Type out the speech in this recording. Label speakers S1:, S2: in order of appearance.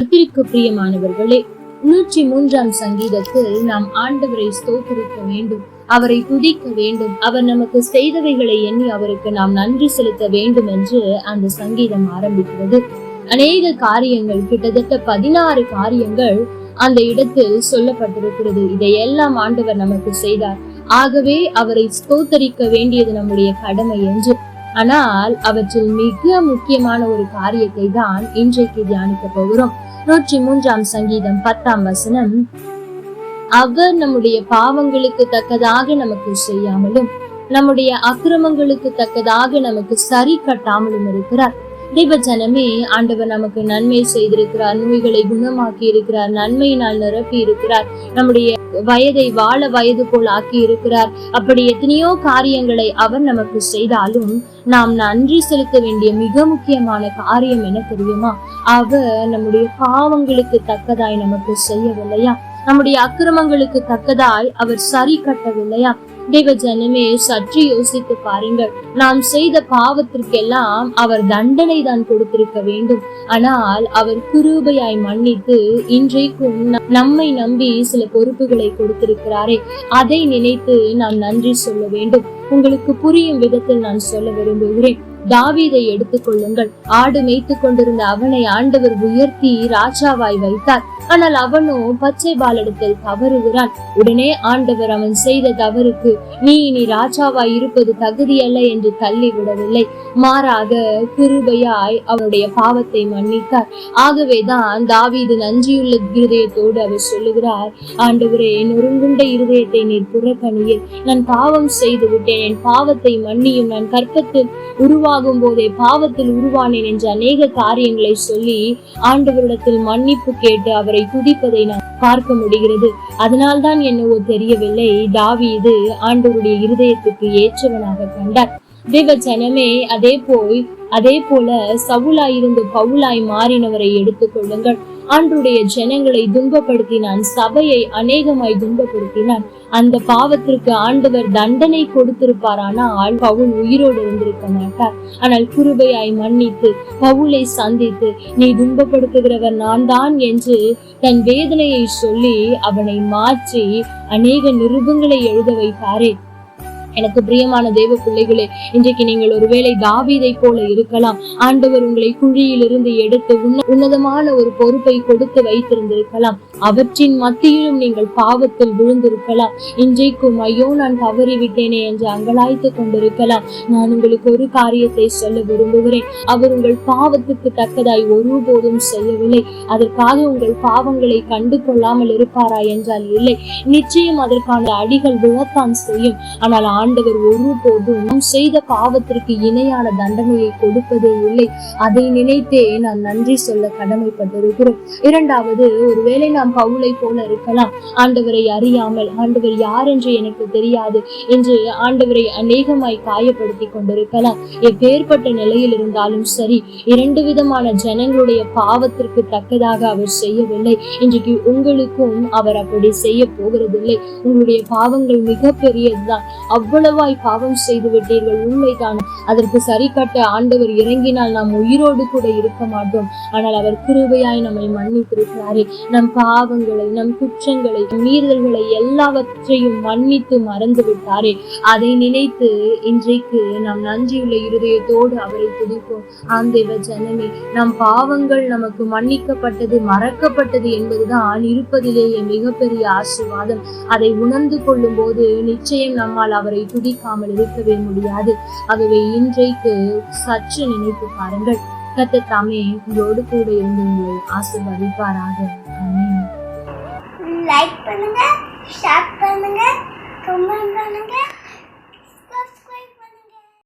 S1: கர்த்தருக்கு பிரியமானவர்களே நூற்றி மூன்றாம் சங்கீதத்தில் நாம் ஆண்டவரை ஸ்தோத்தரிக்க வேண்டும் அவரை துதிக்க வேண்டும் அவர் நமக்கு செய்தவைகளை எண்ணி அவருக்கு நாம் நன்றி செலுத்த வேண்டும் என்று அந்த சங்கீதம் ஆரம்பிக்கிறது. அநேக காரியங்கள் கிட்டத்தட்ட பதினாறு காரியங்கள் அந்த இடத்தில் சொல்லப்பட்டிருக்கிறது. இதையெல்லாம் ஆண்டவர் நமக்கு செய்தார். ஆகவே அவரை ஸ்தோத்தரிக்க வேண்டியது நம்முடைய கடமை என்று. ஆனால் அவற்றில் மிக முக்கியமான ஒரு காரியத்தை தான் இன்றைக்கு தியானிக்க போகிறோம். நூற்றி மூன்றாம் சங்கீதம் பத்தாம் வசனம். அவர் நம்முடைய பாவங்களுக்கு தக்கதாக நமக்கு செய்யாமலும் நம்முடைய அக்கிரமங்களுக்கு தக்கதாக நமக்கு சரி கட்டாமலும் இருக்கிறார். தெய்வ ஆண்டவர் நமக்கு நன்மை செய்திருக்கிறார் நோய்களை குணமாக்கி இருக்கிறார் நன்மையினால் நிரப்பி இருக்கிறார் நம்முடைய வயதை வாழ வயது போல் ஆக்கி இருக்கிறார் அப்படி எத்தனையோ காரியங்களை அவர் நமக்கு செய்தாலும் நாம் நன்றி செலுத்த வேண்டிய மிக முக்கியமான காரியம் என்ன தெரியுமா? அவர் நம்முடைய பாவங்களுக்கு தக்கதாய் நமக்கு செய்யவில்லையா? நம்முடைய அக்கிரமங்களுக்கு தக்கதாய் அவர் சரி கட்டவில்லையா? தேவ ஜனமே சற்று யோசித்து பாருங்கள். நாம் செய்த பாவத்திற்கெல்லாம் அவர் தண்டனை தான் கொடுத்திருக்க வேண்டும். ஆனால் அவர் குருபையாய் மன்னித்து இன்றைக்கும் நம்மை நம்பி சில பொறுப்புகளை கொடுத்திருக்கிறாரே. அதை நினைத்து நாம் நன்றி சொல்ல வேண்டும். உங்களுக்கு புரியும் விதத்தில் நான் சொல்ல விரும்புகிறேன். தாவீதை எடுத்துக்கொள்ளுங்கள் ஆடு மேய்த்து கொண்டிருந்த அவனை ஆண்டவர் உயர்த்தி ராஜாவாய் வைத்தார். ஆனால் அவனோ பச்சை பாலிடத்தில் தவறுகிறான். உடனே ஆண்டவர் அவன் செய்த தவறுக்கு நீ இனி ராஜாவாய் இருப்பது தகுதியல்ல என்று தள்ளி விடவில்லை மாறாக கிருபையாய் அவருடைய பாவத்தை மன்னித்தார். ஆகவேதான் தாவீது நன்றியுள்ள இருதயத்தோடு அவர் சொல்லுகிறார் ஆண்டவரே நொறுங்குண்ட இருதயத்தை நீர் புறக்கணியில். நான் பாவம் செய்து விட்டேன் என் பாவத்தை மன்னியும் நான் கற்பத்தில் உருவாகும் போதே பாவத்தில் உருவானேன் என்ற அநேக காரியங்களை சொல்லி ஆண்டவரிடத்தில் மன்னிப்பு கேட்டு அவரை துதிப்பதை நான் பார்க்க முடிகிறது. அதனால்தான் என்னவோ தெரியவில்லை. தாவி இது ஆண்டவருடைய இருதயத்துக்கு ஏற்றவனாக கண்டார். தேவ அதே போய் அதே போல சவுலாய் இருந்து பவுலாய் மாறினவரை எடுத்துக்கொள்ளுங்கள் ஆண்டுடைய ஜனங்களை துன்பப்படுத்தினான். சபையை அநேகமாய் துன்பப்படுத்தினான். அந்த பாவத்திற்கு ஆண்டவர் தண்டனை கொடுத்திருப்பாரானால் பவுல் உயிரோடு இருந்திருக்க மாட்டார். ஆனால் குருபையாய் மன்னித்து பவுலை சந்தித்து நீ துன்பப்படுத்துகிறவர் நான் தான் என்று தன் வேதனையை சொல்லி அவனை மாற்றி அநேக நிருபங்களை எழுத வைத்தாரே எனக்கு பிரியமான தேவ பிள்ளைகளே இன்றைக்கு நீங்கள் ஒருவேளை தாவீதை போல இருக்கலாம். ஆண்டவர் உங்களை குழியில் இருந்து எடுத்து உன்னதமான ஒரு பொறுப்பை கொடுத்து வைத்திருந்திருக்கலாம். அவற்றின் மத்தியிலும் நீங்கள் பாவத்தில் விழுந்திருக்கலாம். இன்றைக்கும் ஐயோ நான் தவறிவிட்டேனே என்று அங்கலாய்த்து கொண்டிருக்கலாம். நான் உங்களுக்கு ஒரு காரியத்தை சொல்ல விரும்புகிறேன். அவர் உங்கள் பாவத்துக்கு தக்கதாய் ஒருபோதும் செய்யவில்லை அதற்காக உங்கள் பாவங்களை கண்டு கொள்ளாமல் இருப்பாரா என்றால் இல்லை. நிச்சயம் அதற்கான அடிகள் விழத்தான் செய்யும். ஆனால் ஆண்டவர் ஒருபோதும் நாம் செய்த பாவத்திற்கு இணையான தண்டனையை கொடுப்பதே இல்லை. அதை நினைத்தே நாம் நன்றி சொல்ல கடமைப்பட்டிருக்கிறோம். இரண்டாவது ஒருவேளை நாம் பவுலை போல இருக்கலாம். ஆண்டவரை அறியாமல் ஆண்டவர் யார் என்று எனக்கு தெரியாது என்று ஆண்டவரை அநேகமாய் காயப்படுத்தி கொண்டிருக்கலாம். எப்பேற்பட்ட நிலையில் இருந்தாலும் சரி இரண்டு விதமான ஜனங்களுடைய பாவத்திற்கு தக்கதாக அவர் செய்யவில்லை. இன்றைக்கு உங்களுக்கும் அவர் அப்படி செய்ய போகிறதில்லை. உங்களுடைய பாவங்கள் மிக பெரியதுதான் எவ்வளவாய் பாவம் செய்து விட்டீர்கள் உண்மைதான். அதற்கு சரி கட்ட ஆண்டவர் இறங்கினால் நாம் உயிரோடு கூட இருக்க மாட்டோம். ஆனால் அவர் கிருபையாய் நம்மை மன்னித்திருக்கிறாரே. நம் பாவங்களை நம் குற்றங்களை மீறுதல்களை எல்லாவற்றையும் மன்னித்து மறந்து விட்டாரே. அதை நினைத்து இன்றைக்கு நாம் நன்றியுள்ள இருதயத்தோடு அவரை துதிப்போம். ஆந்தேவ ஜனமே நம் பாவங்கள் நமக்கு மன்னிக்கப்பட்டது மறக்கப்பட்டது என்பதுதான் இருப்பதிலேயே மிகப்பெரிய ஆசீர்வாதம். அதை உணர்ந்து கொள்ளும் போது நிச்சயம் நம்மால் அவரை துதிக்காமல் இருக்கவே முடியாது. ஆகவே இன்றைக்கு சற்று நினைத்து பாருங்கள். கத்த தாமே உங்களோடு கூட இருந்து உங்களை ஆசிர்வதிப்பாராக.
S2: லைக் பண்ணுங்க ஷேர் பண்ணுங்க கமெண்ட் பண்ணுங்க.